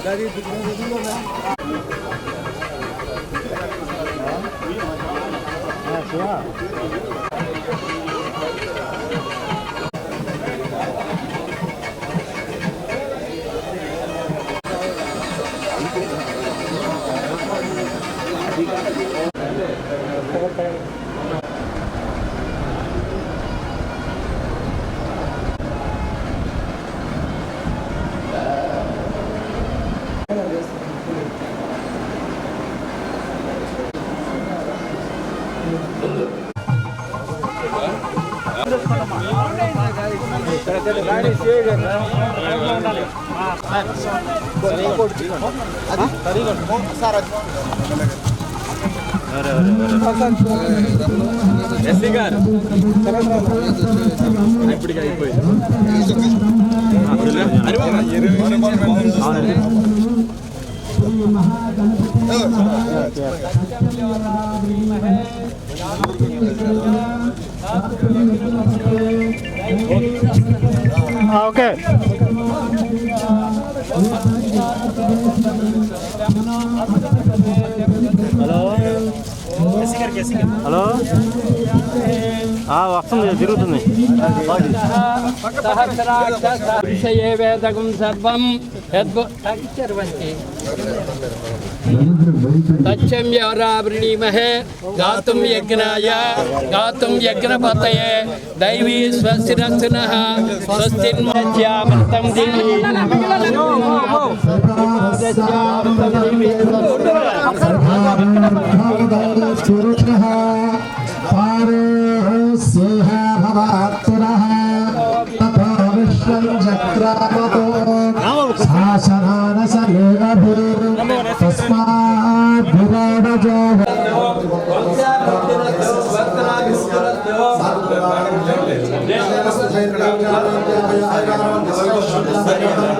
dari dulu అది sir SC గారు ఇప్పటికి అయిపోయింది ఓకే. హలో? వస్తుంది తిరుగుతుంది విషయే వేదకం సర్వం యద్భు తచ్చర్వంతి. తచ్చమ్యవరావృణీమహే గాతుం యజ్ఞాయ గాతుం యజ్ఞపతయే దైవీ స్వస్తిరస్తునః స్వస్తిన్మధ్యామృతం దీని. క్రమతో శాసనాన సలేభిర్ తస్మాత్ దురాడజోగ సర్వ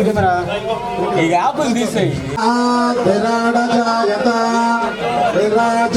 దేవతారావణం ఈ యాప్లు తీసేయి విరాడజాయత విరాజ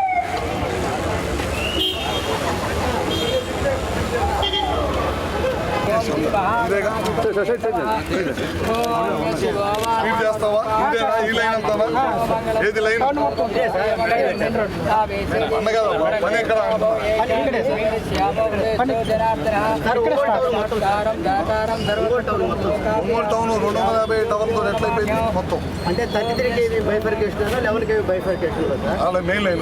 ఏది లైన్ అన్న కదా పని ఎక్కడ ఒంగోలు టౌన్ రెండు వందల యాభై టవర్తో ఎట్లయిపోయింది మొత్తం అంటే thirty three KV bifurcation eleven KV bifurcation అలా మెయిన్ లైన్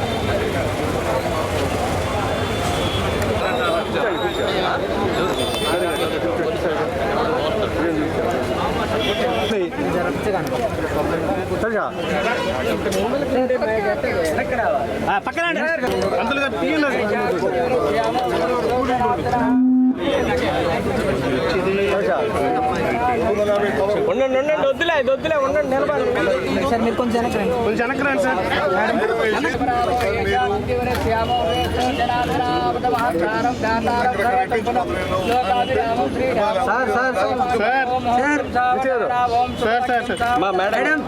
పక్కన పంతులు గారు ఉండండి ఉండండి వద్దులే వద్దులే ఉండండి నిలబడి. సార్ మీరు కొంచెం వెనక్కి రండి. కొంచెం వెనక్కి రండి sir. Sir sir sir. Sir. Sir sir మా మేడం.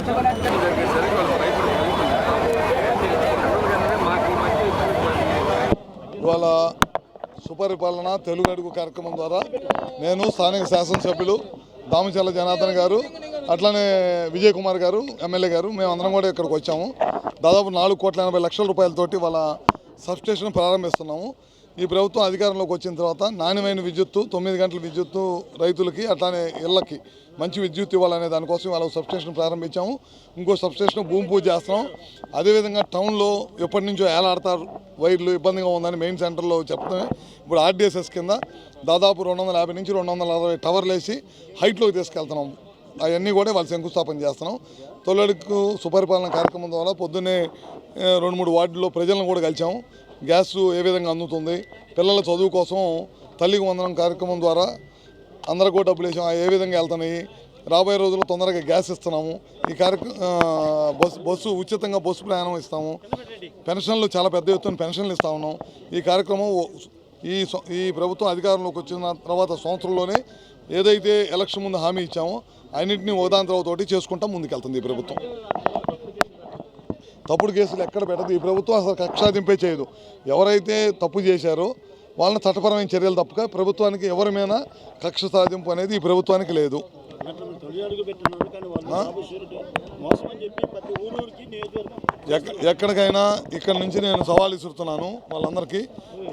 ఇవాళ సుపరిపాలన తెలుగు అడుగు కార్యక్రమం ద్వారా నేను స్థానిక శాసనసభ్యులు దామచల్ల జనార్దన్ గారు అట్లానే విజయ్ కుమార్ గారు ఎమ్మెల్యే గారు మేము అందరం కూడా ఇక్కడికి వచ్చాము. దాదాపు నాలుగు కోట్ల ఎనభై లక్షల రూపాయలతోటి వాళ్ళ సబ్స్టేషన్ ప్రారంభిస్తున్నాము. ఈ ప్రభుత్వం అధికారంలోకి వచ్చిన తర్వాత నాణ్యమైన విద్యుత్తు తొమ్మిది గంటల విద్యుత్తు రైతులకి అట్లానే ఇళ్ళకి మంచి విద్యుత్ ఇవ్వాలనే దానికోసం వాళ్ళ సబ్స్టేషన్ ప్రారంభించాము. ఇంకో సబ్స్టేషన్ భూమి పూజ చేస్తున్నాం. అదేవిధంగా టౌన్లో ఎప్పటి నుంచో ఏలాడతారు వైర్లు ఇబ్బందిగా ఉందని మెయిన్ సెంటర్లో చెప్తామే ఇప్పుడు ఆర్డీఎస్ఎస్ కింద దాదాపు రెండు వందల యాభై నుంచి రెండు వందల అరవై టవర్లు వేసి హైట్లోకి తీసుకెళ్తున్నాం. అవన్నీ కూడా వాళ్ళు శంకుస్థాపన చేస్తున్నాం. తొలడుకు సుపరిపాలన కార్యక్రమం ద్వారా పొద్దున్నే రెండు మూడు వార్డుల్లో ప్రజలను కూడా కలిసాము. గ్యాస్ ఏ విధంగా అందుతుంది? పిల్లల చదువు కోసం తల్లికి వందనం కార్యక్రమం ద్వారా అందరికీ డబ్బులు వేసాం. ఏ విధంగా వెళ్తున్నాయి? రాబోయే రోజుల్లో తొందరగా గ్యాస్ ఇస్తున్నాము. ఈ కార్యక్రమం బస్సు బస్సు ఉచితంగా బస్సు ప్రయాణం ఇస్తాము. పెన్షన్లు చాలా పెద్ద ఎత్తున పెన్షన్లు ఇస్తా ఉన్నాం. ఈ కార్యక్రమం ఈ ఈ ప్రభుత్వం అధికారంలోకి వచ్చిన తర్వాత సంవత్సరంలోనే ఏదైతే ఎలక్షన్ ముందు హామీ ఇచ్చామో అన్నింటినీ ఓదాంతరవుతోటి చేసుకుంటా ముందుకెళ్తుంది ఈ ప్రభుత్వం. తప్పుడు కేసులు ఎక్కడ పెట్టదు. ఈ ప్రభుత్వం అసలు కక్షాదింపే చేయదు. ఎవరైతే తప్పు చేశారో వాళ్ళని చట్టపరమైన చర్యలు తప్పక ప్రభుత్వానికి ఎవరి మీద కక్ష సాధింపు అనేది ఈ ప్రభుత్వానికి లేదు. ఎక్కడికైనా ఇక్కడ నుంచి నేను సవాల్ ఇస్తున్నాను వాళ్ళందరికీ.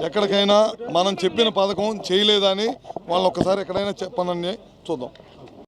ఎక్కడికైనా మనం చెప్పిన పథకం చేయలేదని వాళ్ళని ఒక్కసారి ఎక్కడైనా చెప్పనని చూద్దాం.